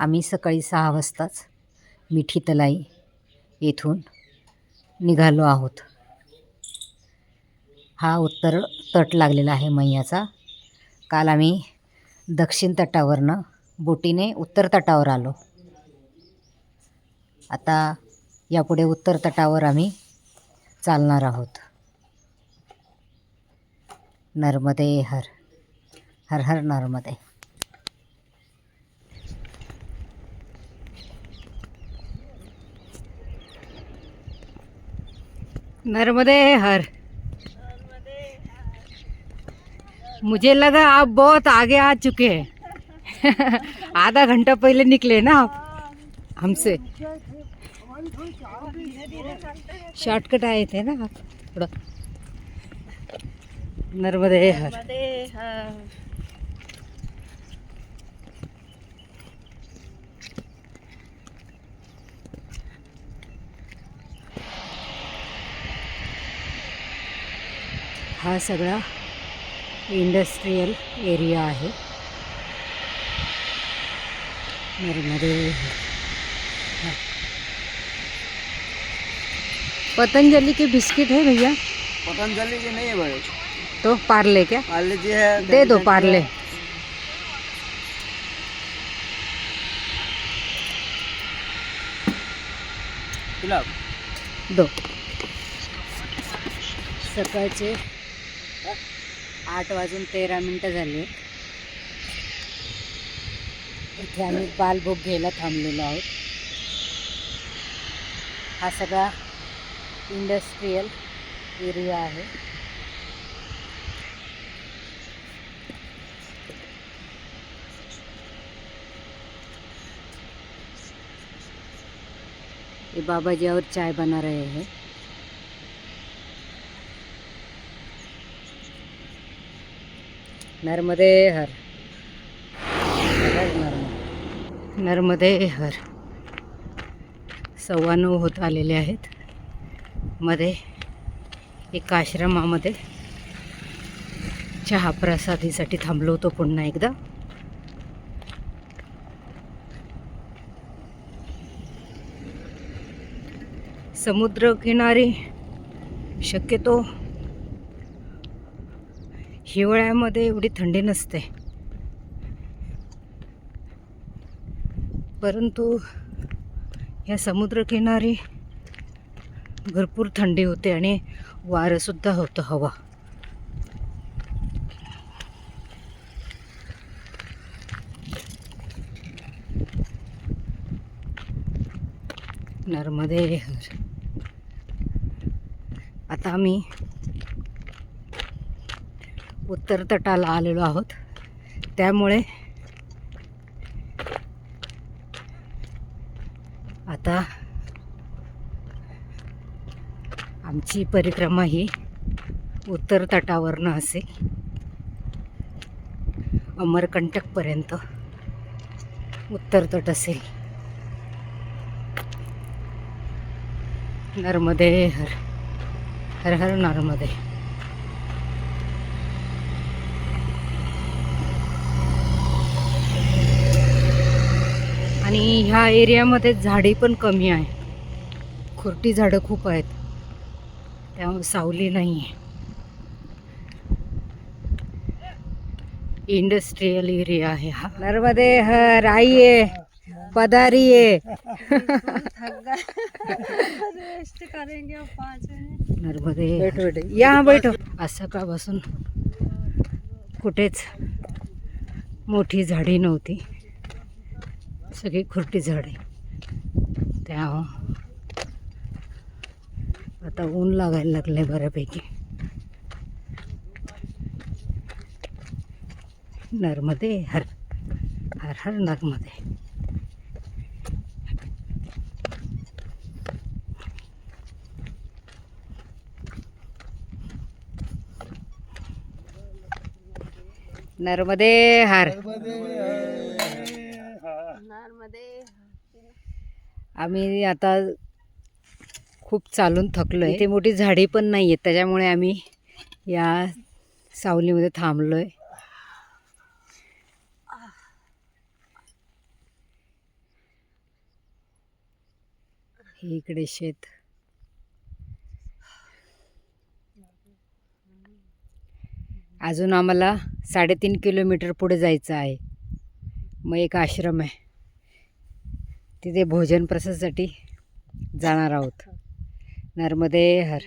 आम्ही सकाळी सहा वाजताच मिठी तलाई येथून निघालो आहोत. हा उत्तर तट लागलेला आहे मैयाचा. काल आम्ही दक्षिण तटावरनं बोटीने उत्तर तटावर आलो. आता यापुढे उत्तर तटावर आम्ही चालणार आहोत. नर्मदे हर हर हर नर्मदे. नर्मदे हर। मुझे लगा आप बहुत आगे आ चुके हैं। आधा घंटा पहले निकले ना आप हमसे। शॉर्टकट आए थे ना आप। थोड़ा। नर्मदे हर। हा सगळा इंडस्ट्रीयल एरिया आहे. नर्मदे. पतंजलि के बिस्किट है भैया? पतंजलि की नहीं है भाई। तो पार्ले क्या? पार्ले जी है दे दो पार्ले। दो। सकाळचे आठ वाजून तेरा मिनटं झाली. इथे आम्ही बालभोग घ्यायला थांबलेलो आहोत. हा सगळा इंडस्ट्रीयल एरिया आहे. ये बाबा जी और चाय बना रहे हैं नर्मदे हर. नर्मदे नर्मदे हर. सव्वा नऊ होत आलेले आहेत. मध्ये एका आश्रमामध्ये चहा प्रसादीसाठी थांबलो होतो पुन्हा एकदा. समुद्रकिनारी शक्यतो हिवाळ्यामध्ये एवढी थंडी नसते. परंतु या समुद्रकिनारी भरपूर थंडी होते आणि वारंसुद्धा होतं हवा. नर्मदे आता आम्ही उत्तर तटाला आलेलो आहोत. त्यामुळे आता आमची परिक्रमा ही उत्तर तटावरनं असेल. अमरकंटकपर्यंत उत्तर तट असेल. नर्मदे हर हर हर नर्मदे. आणि ह्या एरियामध्ये झाडी पण कमी आहे खुरटी झाडं खूप आहेत. त्यामुळे सावली नाही आहे इंडस्ट्रीयल एरिया आहे हा. नर्मदे करेंगे अब पाँच मिनट नर्मदे बैठो बैठो. या बैठो. आज सकाळपासून कुठेच मोठी झाडी नव्हती. सगळी खुर्टी झाडे त्या हो. आता ऊन लागायला लागले बऱ्यापैकी. नर्मदे हर हर हर नर्मदे. नर्मदे हर. आम्ही आता खूप चालून थकलो आहे इथे मोठी झाडी पण नाही आहेत त्याच्यामुळे आम्ही या सावलीमध्ये थांबलो आहे हे इकडे शेत. अजून आम्हाला साडेतीन किलोमीटर पुढे जायचं आहे. मग एक आश्रम आहे. तिथे भोजन प्रसादासाठी जाणार आहोत. नर्मदे हर.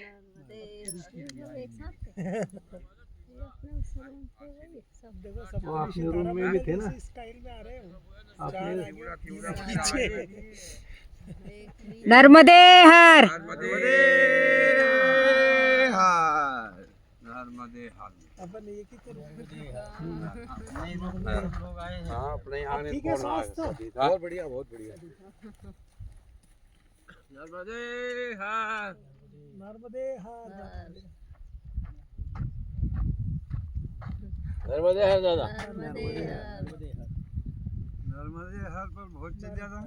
वो रूम में भी थे ना नर्मदे हर. हाँ अपने यहाँ फोन बहुत बढ़िया बहुत बढ़िया. नर्मदे हार नर्मदे हार दादा. नर्मदे हार पर बहुत चल जाता.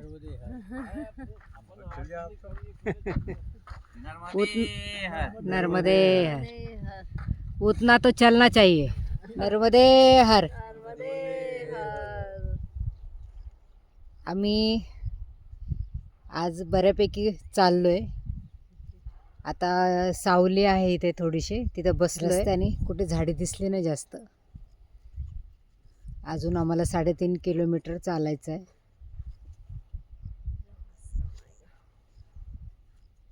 नर्मदे हर। उतना तो चलना चाहिए। नर्मदे हर। आम्ही आज बऱ्यापैकी चाललो आहे आता सावली आहे इथे थोडीशी. तिथं बसलो त्याने कुठे झाडे दिसली नाही जास्त. अजून आम्हाला साडेतीन किलोमीटर चालायचं आहे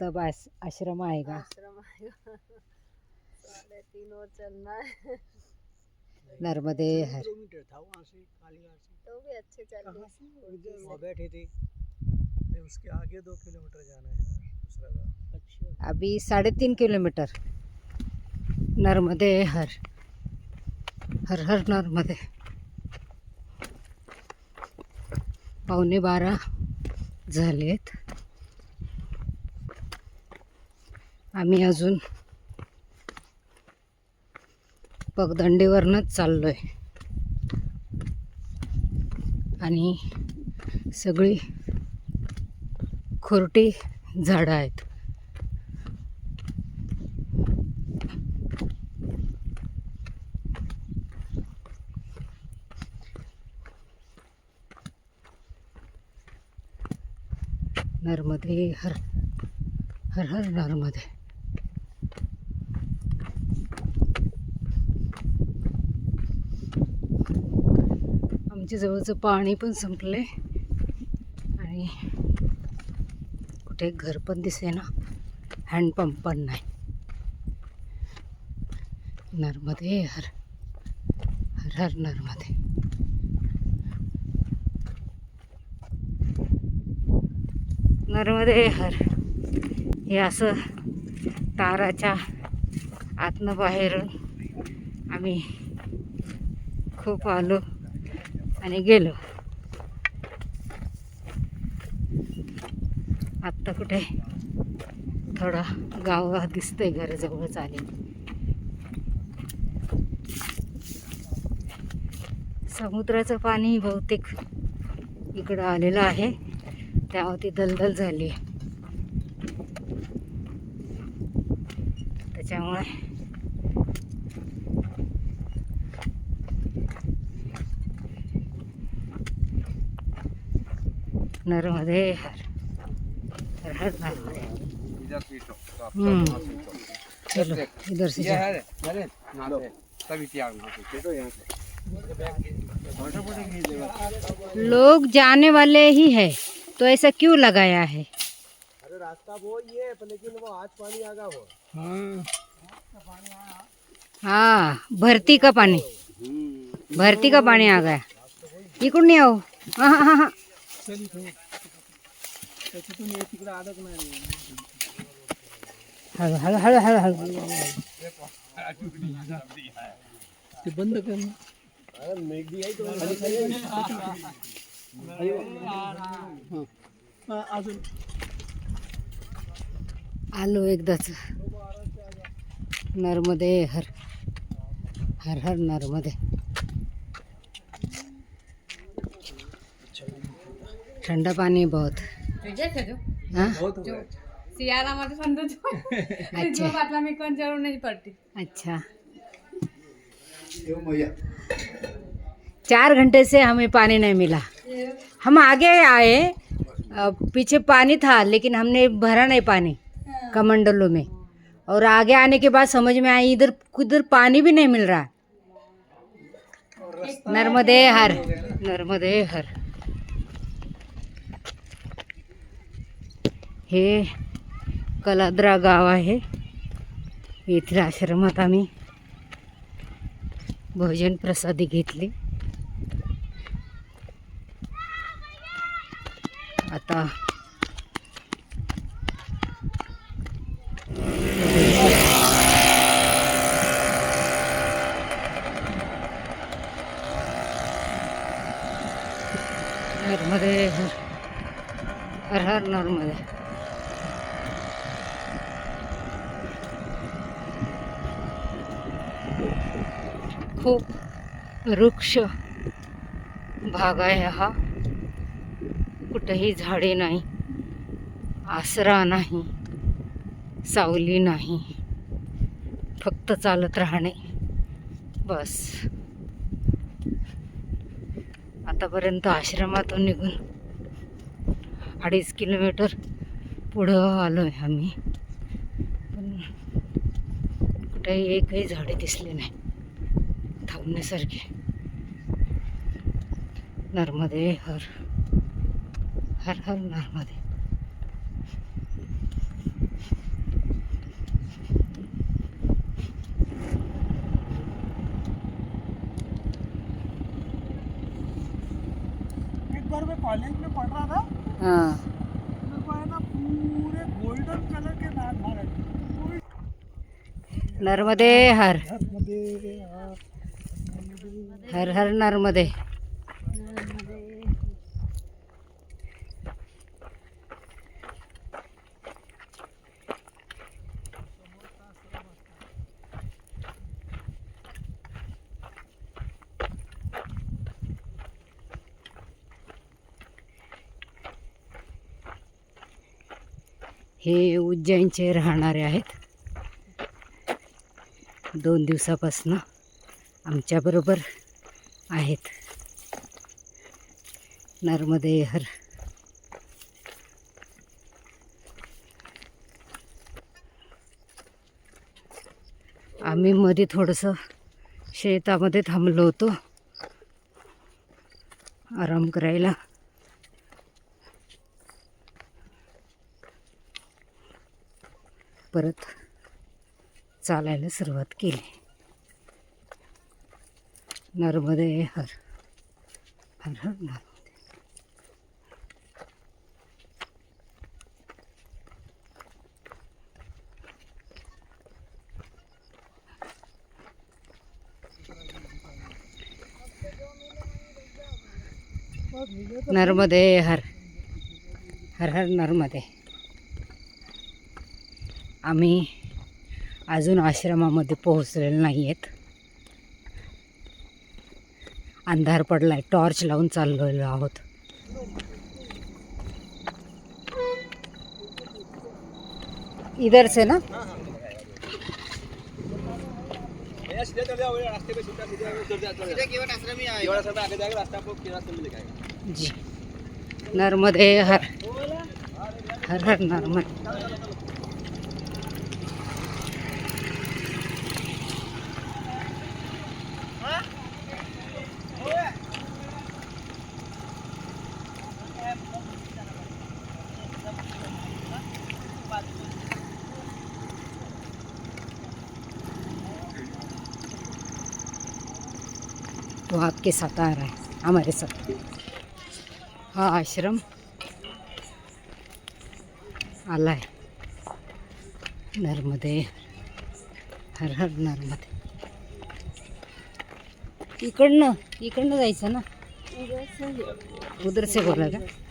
तब आस आश्रम आहे का? आश्रम आएगा साढ़े तीन और चलना है नर्मदे हर तो भी अच्छे चल रही बैठे थे उसके आगे दो किलोमीटर जाना है ना दूसरा गाँव. अच्छा. अभी साडेतीन किलोमीटर। नर्मदे हर। हर हर नर्मदे। पावणे बारा झालेत. आम्ही अजून पगदंडीवरनंच चाललो आहे आणि सगळी खुरटी झाडं आहेत. नर्मदे हर हर हर नर्मदे. आमच्या जवळचं पाणी पण संपले. आणि कुठे घर पण दिसे ना. हँडपंप पण नाही. नर्मदे हर हर हर नर्मदे. नर्मदे हर. हे असं ताराच्या आतनं बाहेरून आम्ही खूप आलो. आणि गेलो. आत्ता कुठे? थोडा गाव दिसतंय घराजवळच आले. समुद्राचं पाणी बहुतेक इकडं आलेलं आहे. त्यामुळे ती दलदल झाली. आहे त्याच्यामुळे नर्मदे हर हर नर्मदे। चलो इधर से ये है लेगा जाने वाले ही है तो ऐसा क्यों लगाया है? अरे रास्ता वो ये है लेकिन वो आज पानी आगा वो। हाँ। हाँ भरती का पानी। भरती का पानी आ गया। इकडून नाही आहो हाँ हाँ हा, त्याच्यातून हे तिकडे अडकणार हळू हळू हळू हळू हळू. ते बंद कर अजून. आलो एकदाच. नर्मदे हर हर हर नर्मदे. ठंडा पानी बहुत हाँ? શિયાળામાં તો ઠંડુ अच्छा બાટલામાં કોઈ જરૂર નહીં પડતી अच्छा चार घंटे से हमें पानी नहीं मिला हम आगे आए अ, पीछे पानी था लेकिन हमने भरा नहीं पानी कमंडलों में और आगे आने के बाद समझ में आई इधर इधर पानी भी नहीं मिल रहा नर्मदे हर नर्मदे हर हे कलाद्रा गाव आहे. येथील आश्रमात आम्ही भोजन प्रसादी घेतली. आता नर्मदे हर हर नर्मदे. खूप वृक्ष भाग आहे हा. कुठंही झाडे नाही आसरा नाही सावली नाही. फक्त चालत राहणे. बस. आतापर्यंत आश्रमातून निघून अडीच किलोमीटर पुढं आलो आहे आम्ही. पण कुठेही एकही झाडे दिसले नाही. थांबण्यासारखे नर्मदे हर हर हर नर्मदे. एक बार मैं कॉलेज में पढ़ रहा था हां. मेरे को है ना पूरे गोल्डन कलर के रहे थे पूरी नर्मदे हर. हर हर नर्मदे हे उज्जैनचे राहणारे आहेत. दोन दिवसापासनं आमच्याबरोबर आहेत. नर्मदे हर आम्ही मध्ये थोडंसं शेतामध्ये थांबलो होतो. आराम करायला. परत चालायला सुरुवात केली. नर्मदे हर हर हर नर्मदे नर्मदे हर हर हर नर्मदे। आम्ही अजून आश्रमामध्ये पोहोचलेलो नाही आहेत अंधार पडलाय. टॉर्च लावून चाललेलो आहोत. इधर से ना? जी. नर्मदे हर हर हर नर्मदे. तो आपके साथ आ रहा है हमारे साथ। हा आश्रम। आलाय नर्मदे। हर हर नर्मदे। इकडनं इकडनं जायचं ना? उधर से बोला का?